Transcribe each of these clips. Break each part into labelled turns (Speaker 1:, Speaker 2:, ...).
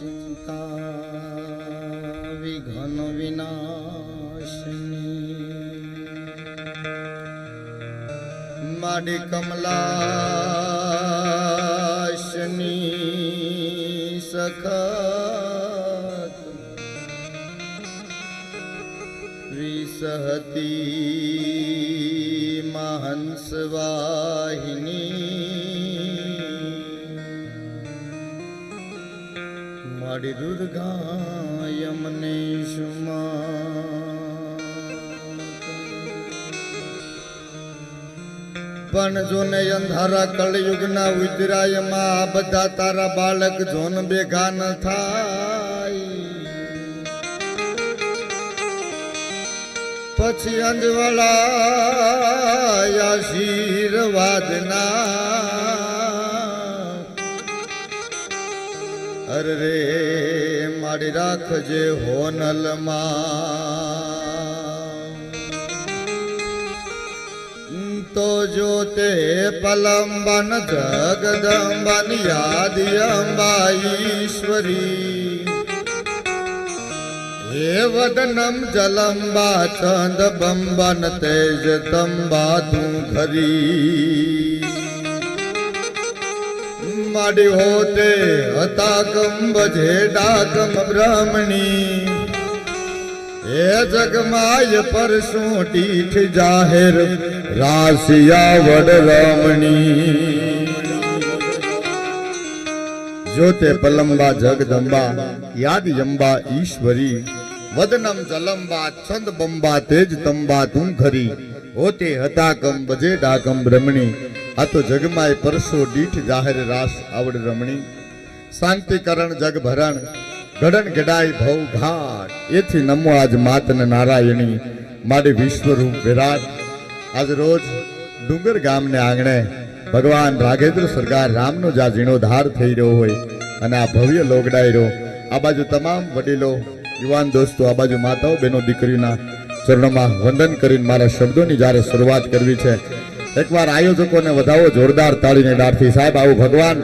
Speaker 1: ચિંતા વિઘન વિનાશની માડી કમલાશની સખત વિસહતી પણ જોને અંધારા કળયુગના ઉતરાયમાં આ બધા તારા બાળક જોન ભેગા ન થાય. પછી અંજવાળા આશીર્વાદના અરે રે મારી રાખજે હોનલમાં. તો જો તે પલંબન, જગદંબન યાદ અંબા ઈશ્વરી વદનમ જલંબા ચંદ બંબન તેજ તંબા તું ખરી માડી હોતે હતા કંબ જેડાકમ બ્રાહ્મણી. હે જગમાય પરસું ટીઠ જાહેર, રાશિયા વડ રમણી. જોતે પલંબા જગદંબા, યાદ યંબા ઈશ્વરી. વદનમ જલંબા છંદ બંબા તેજ તંબા તું ખરી હોતે હતા કમ બજે ડાકમ બ્રહ્મણી. આ તો જગમાય પરસો દીઠ જાહેર રાસ આવડ રમણી. શાંતિકરણ જગ ભરણ ગડન ગડાય ભવ ઘાટ. એથી નમો આજ માતન નારાયણી, મારી વિશ્વરૂપ વિરાટ. આજ રોજ ડુંગર ગામને આંગણે ભગવાન રાઘેન્દ્ર સરકાર રામનો જ્યાં જીર્ણોદ્ધાર થઈ રહ્યો હોય અને આ ભવ્ય રહ્યો. આ બાજુ તમામ વડીલો, યુવાન દોસ્તો, આ બાજુ માતાઓ, બહેનો દીકરીના ચરણોમાં વંદન કરીને મારા શબ્દોની જ્યારે શરૂઆત કરવી છે એકવાર આયોજકોને વધાવો જોરદાર તાળીને ડારથી સાહેબ, આવું ભગવાન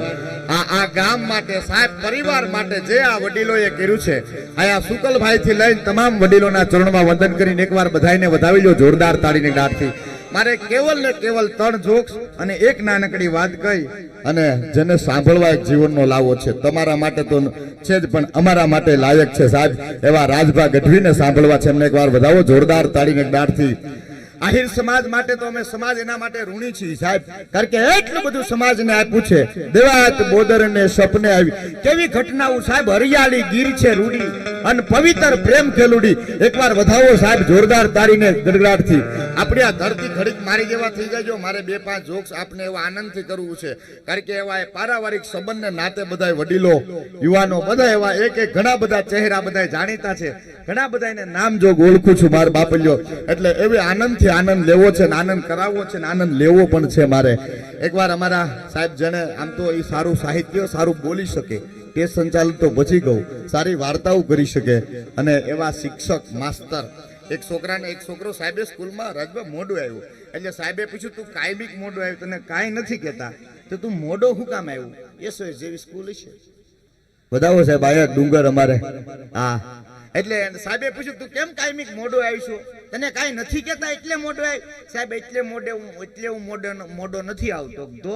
Speaker 1: આ આ ગામ માટે, સાહેબ, પરિવાર માટે જે આ વડીલોએ કર્યું છે આયા સુકલભાઈથી લઈને તમામ વડીલોના ચરણમાં વંદન કરીને એકવાર બધાને વધાવી લો જોરદાર તાળીને ડારથી મારે કેવલ ને કેવલ ત્રણ જોક્સ અને એક નાનકડી વાત કહી અને જેને સાંભળવા એક જીવનનો લાવો છે. તમારા માટે તો છે જ, પણ અમારા માટે લાયક છે સાહેબ. એવા રાજભા ગઢવીને સાંભળવા છે. એમને એકવાર વધાવો જોરદાર તાળીને ડારથી આહિર સમાજ માટે તો અમે સમાજ એના માટે ઋણી છીએ સાહેબ. કારણ કે એટલું બધું સમાજને આપ્યું છે. દેવાત બોદર ને સપને આવી. કેવી ઘટનાઓ સાહેબ? હરિયાળી, ગીર છે, રૂડી. અને પવિત્ર પ્રેમ ખેલુડી એકવાર વધાવો સાહેબ જોરદાર તારીને ગડગડાટથી. આપણે આ ધરતી ઘડીક મારી જેવા થઈ જાય મારે બે, પાંચ જોક્સ આપને એવા આનંદથી કરવું છે. કારણ કે એવા પારિવારિક સંબંધને નાતે બધા વડીલો, યુવાનો, બધા એવા એક એક ઘણા બધા ચહેરા બધા જાણીતા છે. ઘણા બધા એને નામ જોગ ઓળખું છું મારા બાપલ્યો એટલે એવી આનંદથી આનંદ લેવો છે ને આનંદ કરાવવો છે ને આનંદ લેવો પણ છે મારે. એકવાર અમારા સાહેબ જેને આમ તો એ સારું સાહિત્ય સારું બોલી શકે. તે સંચાલન તો બચી ગયું. સારી વાર્તાઓ કરી શકે. અને એવા શિક્ષક માસ્તર. એક છોકરાને એક છોકરો સાહેબે સ્કૂલમાં રાજભાઈ મોઢું આવ્યું એટલે સાહેબે પૂછ્યું તું કાયમિક મોડું આવ્યું તને કાંઈ નથી કહેતા. તો તું મોડો શું કામ આવ્યું એ જેવી સ્કૂલ છે. બધાઓ સાહેબ આયા ડુંગર અમારે. હા. એટલે સાહેબે પૂછ્યું, તું કેમ કાયમિક મોડો આવીશું તને કાંઈ નથી કહેતા એટલે મોડો આવી સાહેબ, એટલે મોઢે હું, એટલે હું મોડે મોડો નથી આવતો. તો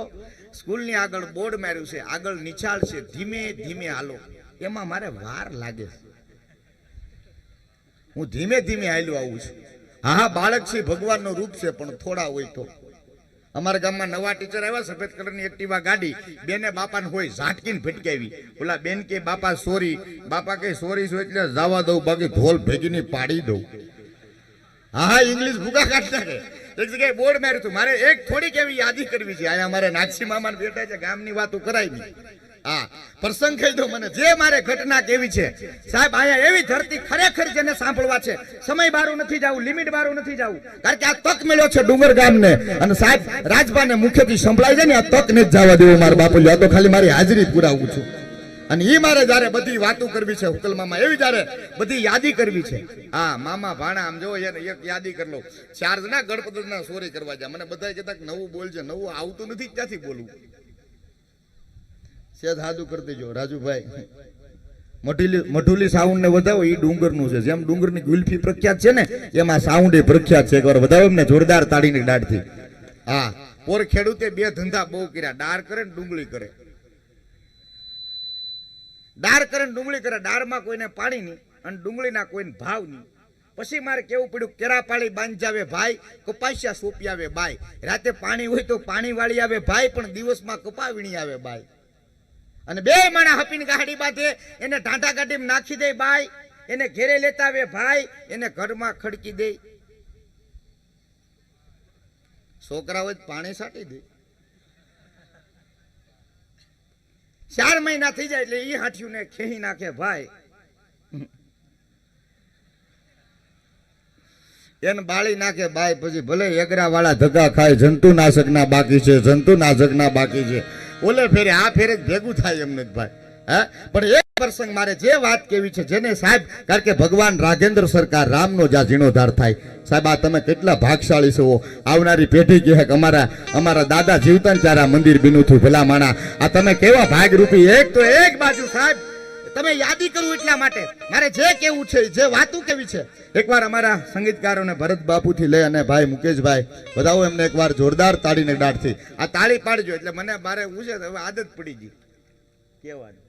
Speaker 1: સ્કૂલની આગળ બોર્ડ માર્યું છે, આગળ નિચાળ છે, ધીમે ધીમે હાલો. એમાં મારે વાર લાગે હું ધીમે ધીમે હાલ્યો આવું છું. હા હા, બાળક છે, ભગવાનનો રૂપ છે, પણ થોડા હોય તો. અમારા ગામમાં નવા ટીચર આવ્યા, સફેદ કલરની એક્ટિવા ગાડી. બેને બાપાને હોય ઝાટકીને ભટકાવી. ઓલા બેન કે, બાપા સોરી બાપા કે સોરી છો એટલે જવા દઉં, બાકી ઢોલ ભેગીની પાડી દઉં. હા ઇંગ્લિશ ભૂકા કાઢતા કે. એક જગ્યાએ બોર્ડ માર્યું હતું. મારે એક થોડીક એવી યાદી કરવી છે. આયા મારે નાગસી મામા બેઠા છે. ગામની વાતો નહીં ને ને હાજરી પુરાવું છું. અને એ મારે જ્યારે બધી વાતો કરવી છે હુકલ મામા એવી જ્યારે બધી યાદી કરવી છે. હા, મામા ભાણા, આમ જો એક યાદી કરી લો. ચાર જણા ગણપતિના સોરી કરવા જાય. મને બધા કહેતા નવું બોલજે, નવું આવતું નથી, ક્યાંથી બોલવું? સેજ હાદું કરી રાજુભાઈ. મઢુલી સાઉન્ડ ને વધાવો એ ડુંગરનું છે. જેમ ડુંગરની ગુલ્ફી પ્રખ્યાત છે ને, એમાં સાઉન્ડ એ પ્રખ્યાત છે. એકવાર વધાવો ને જોરદાર તાળીની દાઢથી. હા, પોર ખેડૂતે બે ધંધા બહુ કર્યા. ડાર કરે ને ડુંગળી કરે. ડાર કરે ને ડુંગળી કરે. ડારમાં કોઈને પાણી નહીં અને ડુંગળીના કોઈને ભાવ નહીં. પછી મારે કેવું પડ્યું? કેરા પાળી બાંધાવે ભાઈ, કપાસિયા સોપી આવે બાય રાતે પાણી હોય તો પાણી વાળી આવે ભાઈ, પણ દિવસમાં કપાવીણી આવે બાઈ. અને બે માણા હપીને ગાડી બાંધે, એને ઢાંઢા ગાડીમાં નાખી દે બાઈ, એને ઘેરે લેતા આવે ભાઈ, એને ઘરમાં ખડકી દે. છોકરા હોય પાણી સાટી દે. ચાર મહિના થઈ જાય એટલે એ હાથિયું ને ખેહી નાખે ભાઈ. એને બાળી નાખે બાઈ, પછી ભલે એગરા વાળા ધક્કા ખાય જંતુનાશક ના બાકી છે જંતુનાશક ના બાકી છે. ઓલે ફેરે, આ ફેરે ભેગું થાય એમને નથી ભાઈ. હા? પણ એક પ્રસંગ મારે જે વાત કેવી છે, જેને સાહેબ, કારણ કે ભગવાન રાજેન્દ્ર સરકાર રામનો જ્યાં જીર્ણોદ્ધાર થાય. સાહેબ, આ તમે કેટલા ભાગશાળી છો. આવનારી પેઢી કહે કે અમારા અમારા દાદા જીવતા ત્યારે મંદિર બીનું થયું. ભલા માણા, આ તમે કેવા ભાગરૂપી? એક તો એક બાજુ સાહેબ તમે યાદી કરું એટલા માટે. મારે જે કેવું છે, જે વાતું કેવી છે, એકવાર અમારા સંગીતકારોને ભરત બાપુથી લઈ અને ભાઈ મુકેશભાઈ, બધાઓ એમને એકવાર જોરદાર તાળીને દાઢથી. આ તાળી પાડજો, એટલે મને મારે હું છે હવે આદત પડી ગઈ. કેવાની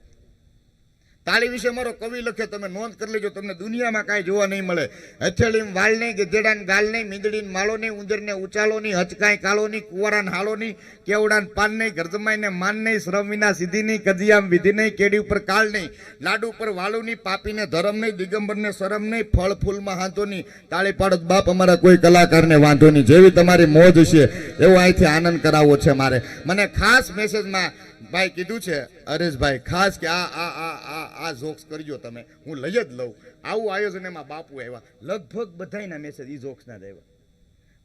Speaker 1: તાળી વિશે મારો કવિ લખે તમે નોંધ કરી લેજો, તમને દુનિયામાં કાંઈ જોવા નહીં મળે. હથેળીમ વાળ નહીં, ગધેડાન ગાલ નહીં, મીંદડીન માળો નહીં, ઉંદરને ઉચાલો નહીં, હચકાઈ કાળો નહીં, કુવારાન હાળો નહીં, કેવડાન પાન નહીં, ગરજમાઈને માન નહીં, શ્રમ વિના સિદ્ધિ નહીં, કદિયામ વિધિ નહીં, કેડી ઉપર કાળ નહીં, લાડુ ઉપર વાળું નહીં, પાપીને ધરમ નહીં, દિગંબરને શરમ નહીં, ફળ ફૂલમાં હાંધો નહીં તાળી પાડત બાપ અમારા કોઈ કલાકારને વાંધો નહીં, જેવી તમારી મોજ છે, એવો અહીંથી આનંદ કરાવવો છે મારે. મને ખાસ મેસેજમાં ભાઈ કીધું છે હરેશભાઈ ખાસ કે આ આ આ આ આ જોક્સ કરજો તમે. હું લઈ જ લઉં. આવું આયોજન એમાં બાપુ આવ્યા. લગભગ બધાયના મેસેજ એ જોક્સના જ આવ્યા.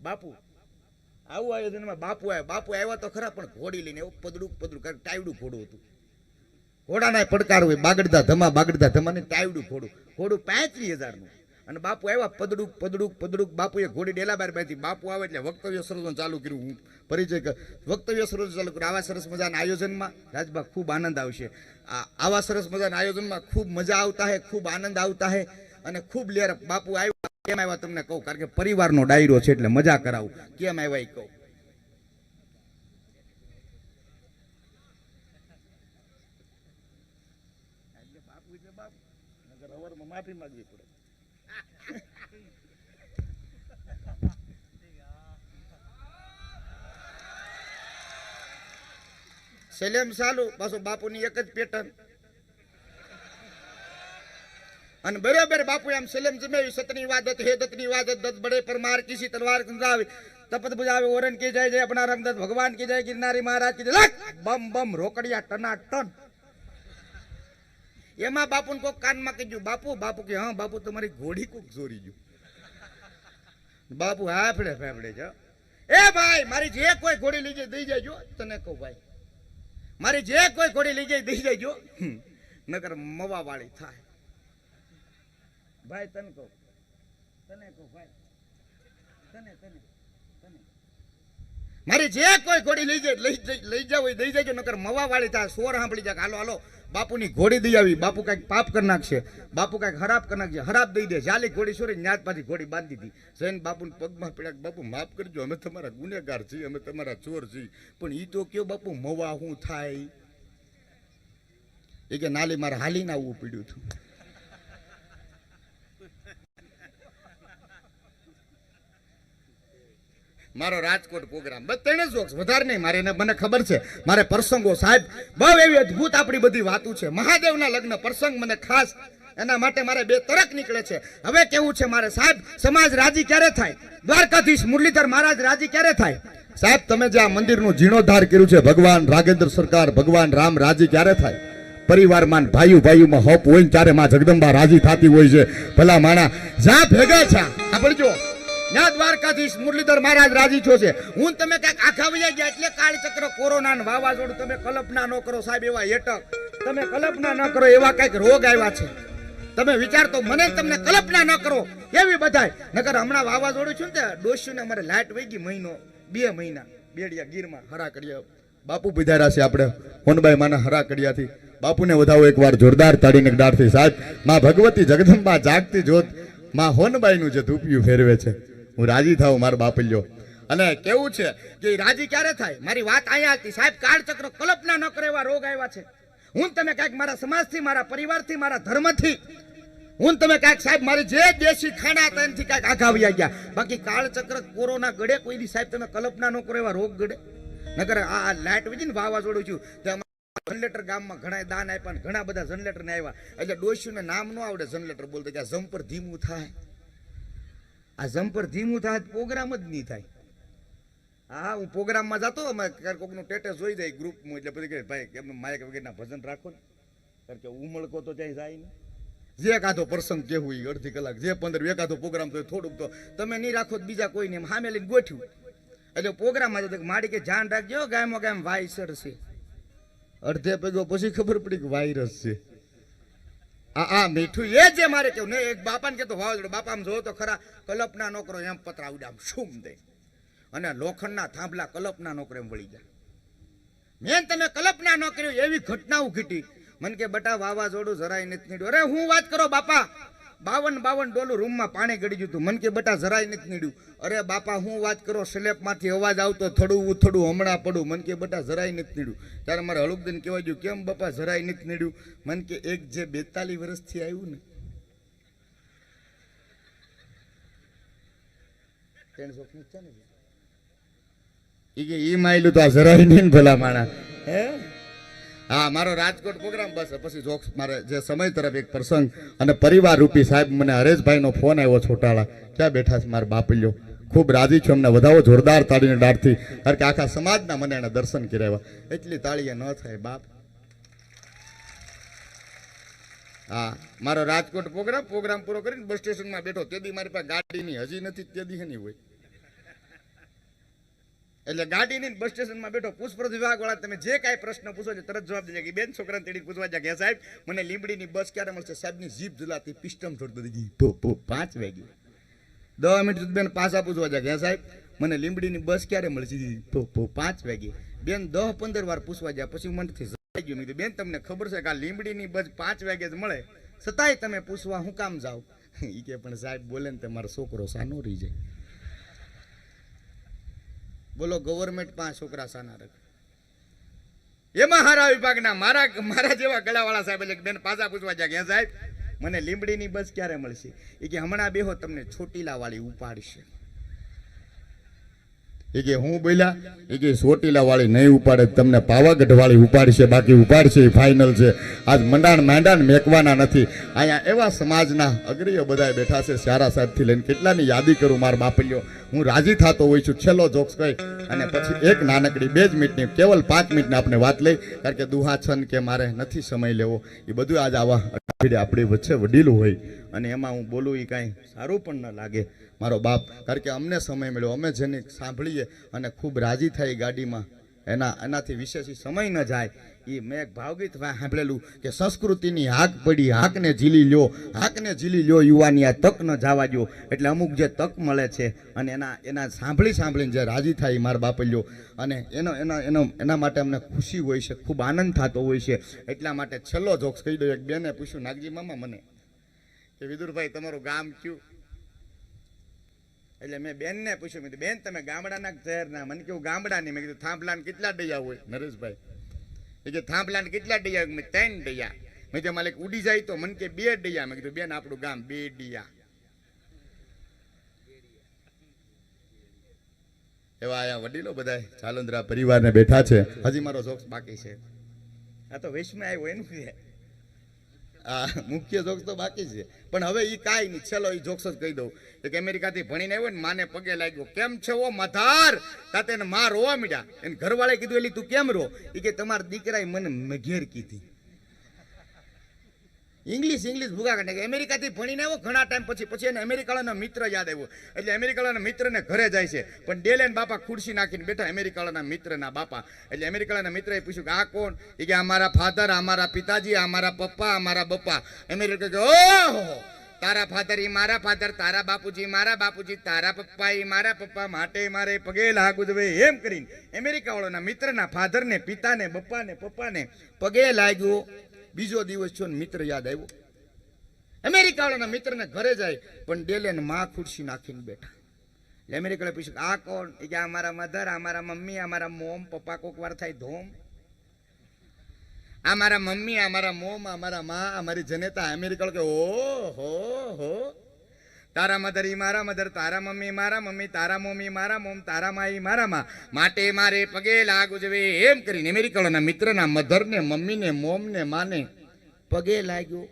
Speaker 1: બાપુ, આવું આયોજનમાં બાપુ આવ્યા. બાપુ આવ્યા તો ખરા, પણ ઘોડી લઈને એવું પદડું પદડું, કારણ ટાઈવડું ઘોડું હતું. ઘોડાના પડકાર હોય, બાગડતા ધમા બાગડતા ધમા ને ટાઈવડું ઘોડું. ઘોડું પાંત્રીસ હજારનું. અને બાપુ આવ્યા, પદડુક પદડુક પદડુક. બાપુએ ઘોડી ડેલા બાર બાંધી બાપુ આવે એટલે વક્તવ્ય સર્જન ચાલુ કર્યું. હું પરિચય વક્તવ્ય સર્જન ચાલુ કર્યું. આવા સરસ મજાના આયોજનમાં રાજભા ખૂબ આનંદ આવશે. આવા સરસ મજાના આયોજનમાં ખૂબ મજા આવતા હે, ખૂબ આનંદ આવતા હે અને ખૂબ લેર બાપુ આવ્યા. કેમ આવ્યા તમને કહું? કારણ કે પરિવારનો ડાયરો છે એટલે મજા કરાવું. કેમ આવ્યા એ કહું? માફી માંગવી પડે. સેલેમ ચાલુ પાછું બાપુની એક જ પેટર્ન અને બરાબર બાપુ એમ સેલેમ જમાવી, સતની વાદત હે દતની વાદત દત બડે પર માર કિસી તલવાર ગંગાવી તપત બુજાવે ઓરન કે જાય, જય આપણા રામદત્ત ભગવાન કે જય, ગિરનારી મહારાજ કે જય. લખ! બમ બમ, રોકડિયા ટના ટન એમાં બાપુને કોક કાનમાં કીધું બાપુ બાપુ કે, હા, બાપુ, તમારી ઘોડી કોક ચોરી ગયું. બાપુ હાફડે ફાફડે છે. એ ભાઈ, મારી જે કોઈ ઘોડી જાય દઈ જાયજો તને કહું ભાઈ. મારી જે કોઈ ઘોડી લઈ જાય દઈ જાયજો હમ, નકર મવા વાળી થાય. ભાઈ તને કહું. તને કહું ભાઈ. તને તને. મારી જે કોઈ ઘોડી લઈ જાય, લઈ લઈ જાવ દઈ જાય નકર મવા વાળી થાય, સોર સાંભળી જાય હાલો હાલો, બાપુની ઘોડી દઈ આવી, બાપુ કાંઈક પાપ કરી નાખશે, બાપુ કાંઈક ખરાબ કરી નાખશે ખરાબ દઈ દે, જાલી ઘોડી સોરી ન્યાત પાછી ઘોડી બાંધી દીધી જઈને બાપુને પગમાં પડ્યા બાપુ માફ કરજો, અમે તમારા ગુનેગાર છીએ, અમે તમારા ચોર છીએ, પણ એ તો કયો બાપુ મવા શું થાય? એ કે નાલી મારે હાલીને આવવું પડ્યું હતું. મારો રાજકોટ પ્રોગ્રામ બસ ત્રણે જોક્સ વધારે નહીં. મારે એને મને ખબર છે. મારે પ્રસંગો, સાહેબ. બહુ એવી અદ્ભુત આપણી બધી વાતો છે. મહાદેવના લગ્ન પ્રસંગ મને ખાસ. એના માટે મારે બે તરક નીકળે છે. હવે કેવું છે મારે, સાહેબ? સમાજ રાજી ક્યારે થાય? દ્વારકાધીશ મુરલીધર મહારાજ રાજી ક્યારે થાય? સાહેબ, તમે જે આ મંદિરનું જીર્ણોદ્ધાર કર્યું છે, ભગવાન રાગેન્દ્ર સરકાર, ભગવાન રામ રાજી ક્યારે થાય? પરિવારમાં ભાઈઓ ભાઈઓમાં હોપ હોય ત્યારે માં જગદંબા રાજી થતી હોય છે. ભલા માણા જ્યાં ભેગા છે સાંભળજો ન્યા દ્વારકાધીશ મુરલીધર મહારાજ રાજી થયો છે. હું તમે કંઈક આખા વૈયા ગયા એટલે કાળચક્ર કોરોના ને વાવાઝોડું તમે કલ્પના ન કરો સાહેબ, એવા એટક તમે કલ્પના ન કરો, એવા કંઈક રોગ આવ્યા છે. તમે વિચાર મને તમને કલ્પના ન કરો, એવી બધાય. નકર હમણાં વાવાઝોડું છું ને તે ડોસ્યું ને અમારે લાઈટ વહી ગઈ મહિનો, બે મહિના. બેડિયા ગીરમાં હરા કર્યા. બાપુ પધાર્યા છે આપણે, હોનબાઈ માના હરા કર્યાથી. બાપુને વધાવો એકવાર જોરદાર તાળીને ડાળથી. સાહેબ, માં ભગવતી જગદંબા જાગતી જોત, માં હોનબાઈનું જે ધૂપિયું ફેરવે છે. હું રાજી થાવ મારા બાપલ્યો. અને કેવું છે કે રાજી ક્યારે થાય? મારી વાત અહીંયા હતી સાહેબ, કાળચક્ર કલ્પના ન કરે એવા રોગ આવ્યા છે. હું તમે કાંઈક મારા સમાજથી, મારા પરિવારથી, મારા ધર્મથી, હું તમે કાંઈક સાહેબ, મારી જે દેશી ખાણા હતા એનાથી કાંઈક આઘા વયા ગયા. બાકી કાળચક્ર કોરોના ગળે કોઈ દી સાહેબ તમે કલ્પના ન કરો એવા રોગ ગળે નકર આ લાઇટ વીજી ને વાવાઝોડું છું તો જનરેટર ગામમાં ઘણા દાન આપ્યા ઘણા બધા જનરેટર ને આવ્યા એટલે ડોસ્યુને નામ ન આવડે જનરેટર બોલતા કે જમ્પર ધીમું થાય. આ જમ્પર ધીમું થાય, પ્રોગ્રામ જ નહીં થાય. હા, હું પ્રોગ્રામમાં જતો અમે કોકનું સ્ટેટસ જોઈ જાય ગ્રુપમાં એટલે પછી ભાઈ કેમ માયક વગેરેના ભજન રાખો ને. કારણ કે ઉમળકો તો ક્યાંય જાય નહીં જે કાધો પ્રસંગ કેવું એ અડધી કલાક, જે પંદર એકાદો પ્રોગ્રામ તો થોડુંક તો તમે નહીં રાખો તો બીજા કોઈ નહીં સામે લઈને ગોઠ્યું એટલે પ્રોગ્રામમાં કે માડી કે ધ્યાન રાખજો ગાયમાં ગાયમ વાયસર છે. અડધે પૈગો પછી ખબર પડી કે વાયરસ છે. આ મીઠું એ જે મારે કેવું નહીં એક બાપાને કહેતો વાવાઝોડું બાપા જોવો તો ખરા, કલ્પના નોકરો એમ પતરા ઉડે આમ શું દે. અને લોખંડના થાંભલા કલ્પના નોકરો એમ વળી ગયા. મેન તમે કલ્પના ન કર્યું, એવી ઘટનાઓ ઘટી મન કે, બટા વાવાઝોડું જરાય નથી નીડ્યું. અરે, હું વાત કરો, બાપા બાવન બાવન ડોલું રૂમમાં પાણી ગળી ગયું હતું. મન કે બટા જરાય નથી નીડ્યું. અરે બાપા, હું વાત કરો, સ્લેબમાંથી અવાજ આવતો, થોડું ઉથડું હમણાં પડું. મન કે બટા જરાય નથી નીડ્યું. ત્યારે મારે હળુકદન કહેવાય ગયું, કેમ બાપા, જરાય નથી નીડ્યું? મન કે એક જે બેતાલીસ વર્ષથી આવ્યું ને એ કે, ઈ માયલું તો આ જરાય નહીં ભલા માણા હે? હા, મારો રાજકોટ પ્રોગ્રામ બસ. પછી જોક્સ મારે જે સમય તરફ એક પ્રસંગ અને પરિવાર રૂપી સાહેબ મને હરેશભાઈનો ફોન આવ્યો છોટાળા ક્યાં બેઠા છે મારા બાપલ્યો ખૂબ રાજી છું અમને વધાવો જોરદાર તાળીને ડાળથી. કારણ કે આખા સમાજના મને એને દર્શન કરાવ્યા. એટલી તાળીએ ન થાય, બાપ. હા, મારો રાજકોટ પ્રોગ્રામ પ્રોગ્રામ પૂરો કરીને બસ સ્ટેશનમાં બેઠો. તેદી મારી પાસે ગાડીની હજી નથી, તેદી એની હોય. એટલે ગાડીની બસ સ્ટેશનમાં બેઠો, પૂછપરછ વિભાગવાળા તમે જે કાંઈ પ્રશ્ન પૂછો છો તરત જવાબ દેજે. કે બેન છોકરાને તેડી પૂછવા જાય કે સાહેબ, મને લીંબડીની બસ ક્યારે મળશે? સાહેબની જીભ ઝુલાતી પિસ્ટમ છોડતો પો પાંચ વાગે. દસ મિનિટ બેન પાછા પૂછવા જાય કે સાહેબ, મને લીંબડીની બસ ક્યારે મળશે? પો પાંચ વાગે. બેન દસ પંદર વાર પૂછવા જાય, પછી મનથી જવાઈ ગયું. બેન, તમને ખબર છે કે આ લીંબડીની બસ પાંચ વાગે જ મળે? છતાંય તમે પૂછવા હું કામ જાઓ એ કે, પણ સાહેબ, બોલે ને તમારો છોકરો સાનો રહી જાય. બોલો ગવર્મેન્ટ પાંચ છોકરા સાના રખ. એમાં હારા વિભાગના, મારા મારા જેવા ગળાવાળા સાહેબ એટલે બેન પાછા પૂછવા જાય સાહેબ, મને લીંબડીની બસ ક્યારે મળશે? એ કે હમણાં બેહો, તમને છોટીલા વાળી ઉપાડશે. એ કે હું બોલ્યા, એ કે ચોટીલા વાળી નહીં ઉપાડે, તમને પાવાગઢ વાળી ઉપાડશે, બાકી ઉપાડશે, એ ફાઇનલ છે. આજ મંડાણ માંડાણ મેકવાના નથી. અહીંયા એવા સમાજના અગ્રીઓ બધા બેઠા છે સારા સાહેબથી લઈને કેટલાની યાદી કરું મારા બાપલ્યો હું રાજી થતો હોઉં છું, છેલ્લો જોક્સ કહી અને પછી એક નાનકડી, બે જ મિનિટની, કેવલ પાંચ મિનિટની આપણે વાત લઈ, કારણ કે દુહા છન કે મારે નથી સમય લેવો. એ બધું આજ આવા આપણી વચ્ચે વડીલું હોય. અને એમાં હું બોલું એ કાંઈ સારું પણ ન લાગે. મારો બાપ. કારણ કે અમને સમય મળ્યો. અમે જેને સાંભળીએ અને ખૂબ રાજી થાય ગાડીમાં, એના, એનાથી વિશેષ સમય ન જાય. એ મેં એક ભાવગીત સાંભળેલું કે સંસ્કૃતિની હાક પડી હાકને ઝીલી લ્યો હાકને ઝીલી લ્યો યુવાની, આ તક ન જવા દો એટલે અમુક જે તક મળે છે અને એના એના સાંભળી સાંભળીને જે રાજી થાય એ મારા બાપ લ્યો. અને એનો એનો એનો, એના માટે અમને ખુશી હોય છે, ખૂબ આનંદ થતો હોય છે. એટલા માટે છેલ્લો જોક્સ કહી દો એક બેને પૂછ્યું, નાગજી, મામા મને? કે, વિદુરભાઈ, તમારું ગામ કયું? એટલે મેં બેનને પૂછ્યું, મેં બેન, તમે ગામડાના કે શહેરના. મને કેવું ગામડાની મેં કીધું, થાંભલાન કેટલા ડૈયા હોય? નરેશભાઈ એ કે થાંભલાન કેટલા ડૈયા? મેં ત્રણ ડૈયા. મેં કીધું માલિક ઉડી જાય તો મને કે બે ડૈયા. મેં કીધું, બેન, આપણું ગામ બે ડિયા. એવા આયા વડીલો બધા ચાલંદરા પરિવારને બેઠા છે. હજી મારો જોક્સ બાકી છે. આ તો વિશ્વમાં આવ્યો, એનું મુખ્ય જોક્સ તો બાકી છે. પણ હવે એ કાંઈ નહીં. છેલ્લો એ જોક્સ જ કહી દઉં એક અમેરિકાથી ભણીને આવ્યો ને માને પગે લાગ્યો. કેમ છે ઓ મધાર? તાતે એને માં રોવા મીડ્યા. એને ઘરવાળે કીધું, એલી, તું કેમ રો? એ કે, તમારા દીકરાએ મને ઘેર કીધી. ઇંગ્લિશ ઇંગ્લિશ ભૂગા કાઢે અમેરિકાથી ભણીને આવ્યો ઘણા ટાઈમ પછી પછી એને અમેરિકાવાળાનો મિત્ર યાદ આવ્યો. એટલે અમેરિકાવાળાના મિત્રને ઘરે જાય છે. પણ ડેલેન બાપા ખુરશી નાખીને બેઠા અમેરિકાવાળાના મિત્રના બાપા. એટલે અમેરિકાવાળાના મિત્રએ પૂછ્યું કે આ કોણ? એ કે અમારા મારા ફાધર અમારા પિતાજી, અમારા પપ્પા, અમારા મારા બપ્પા. અમેરિકા કે, ઓહો!
Speaker 2: તારા ફાધર ઈ મારા ફાધર તારા બાપુજી મારા બાપુજી, તારા પપ્પા ઈ મારા પપ્પા, માટે મારે પગે લાગુ જવે એમ કરીને અમેરિકા વાળાના મિત્રના ફાધરને પિતાને, બપ્પાને, પપ્પાને પગે લાગ્યો. બીજો દિવસ છો ને મિત્ર યાદ આવ્યો? અમેરિકા વાળાના મિત્રને ઘરે જાય, પણ ડેલે ને માં ખુરશી નાખીને બેઠા. એટલે અમેરિકા પૂછ્યું આ કોણ? કે, આ મારા મધર, આ મમ્મી, આ મારા મોમ, પપ્પા કોક વાર થાય ધોમ. આ મારા મમ્મી, આ મારા મોમ અમારી આ મારી જનેતા. અમેરિકા કે ઓ હો હો તારા મધર ઈ મારા મધર, તારા મમ્મી મારા મમ્મી, તારા મમ્મી મારા મોમ, તારા માઈ મારા માં. માટે મારે પગે લાગુ જવે એમ કરીને અમેરિકાના મિત્રના મધરને, મમ્મીને, મોમને, માને પગે લાગ્યો.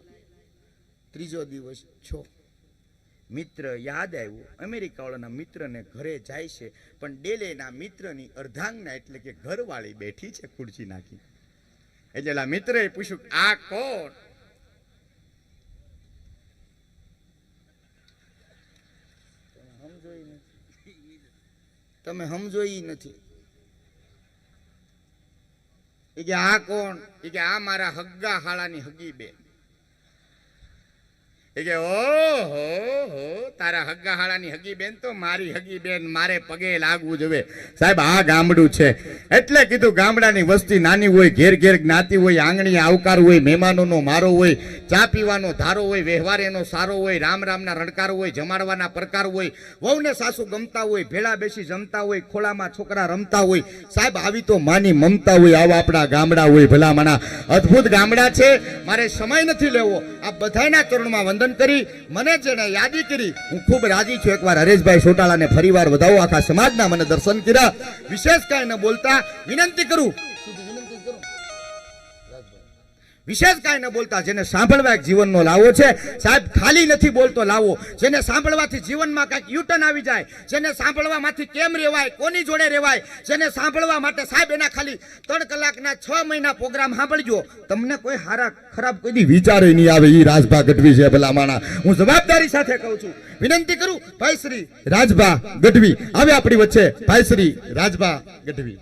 Speaker 2: ત્રીજો દિવસ છો. મિત્ર યાદ આવ્યું, અમેરિકાવાળાના મિત્રને ઘરે જાય છે, પણ ડેલેના મિત્રની અર્ધાંગના એટલે કે ઘરવાળી બેઠી છે ખુરશી નાખી. એટલે મિત્રએ પૂછ્યું, આ કોણ? તમે સમજો નથી. એ કે આ કોણ? એ કે આ મારા હગ્ગા હાળાની હગી બેન. કે ઓ હો, તારા હગ્ગાહાળાની હગી બેન તો મારી હગી બેન, મારે પગે લાગવું જોવે. સાહેબ, આ ગામડું છે. એટલે કીધું, ગામડાની વસ્તી નાની હોય, ઘેર ઘેર જ્ઞાતિ હોય આંગણી આવકાર હોય, મહેમાનોનો મારો હોય, ચા પીવાનો ધારો હોય વ્યવહાર એનો સારો હોય, રામ રામના રણકારો હોય, જમાડવાના પ્રકાર હોય, વહુને સાસુ ગમતા હોય, ભેળા બેસી જમતા હોય, ખોળામાં છોકરા રમતા હોય, સાહેબ, આવી તો માની મમતા હોય, આવા આપણા ગામડા હોય, ભલામણા. અદ્ભુત ગામડા છે. મારે સમય નથી લેવો. આ બધાના ચરણમાં વંદન કરી, મને જેને યાદી કરી. હું ખૂબ રાજી છું એકવાર હરેશભાઈ સોટાલાને ફરીવાર વધાવો આખા સમાજના મને દર્શન કર્યા. વિશેષ કાંઈ ન બોલતા વિનંતી કરું વિશેષ કાંઈ ન બોલતા, જેને સાંભળવા એક જીવનનો લાવો છે. સાહેબ, ખાલી નથી બોલતો, લાવો. જેને સાંભળવાથી જીવનમાં કાંઈક યુટર્ન આવી જાય, જેને સાંભળવામાંથી કેમ રહેવાય કોની જોડે રહેવાય જેને સાંભળવા માટે સાહેબ, એના ખાલી ત્રણ કલાકના છ મહિના પ્રોગ્રામ સાંભળજો. તમને કોઈ હારા, ખરાબ કોઈ વિચારે નહીં આવે એ રાજભા ગઢવી છે, ભલા માણા. હું જવાબદારી સાથે કહું છું. વિનંતી કરું, ભાઈ શ્રી રાજભા ગઢવી, આવે આપણી વચ્ચે. ભાઈ શ્રી રાજભા ગઢવી.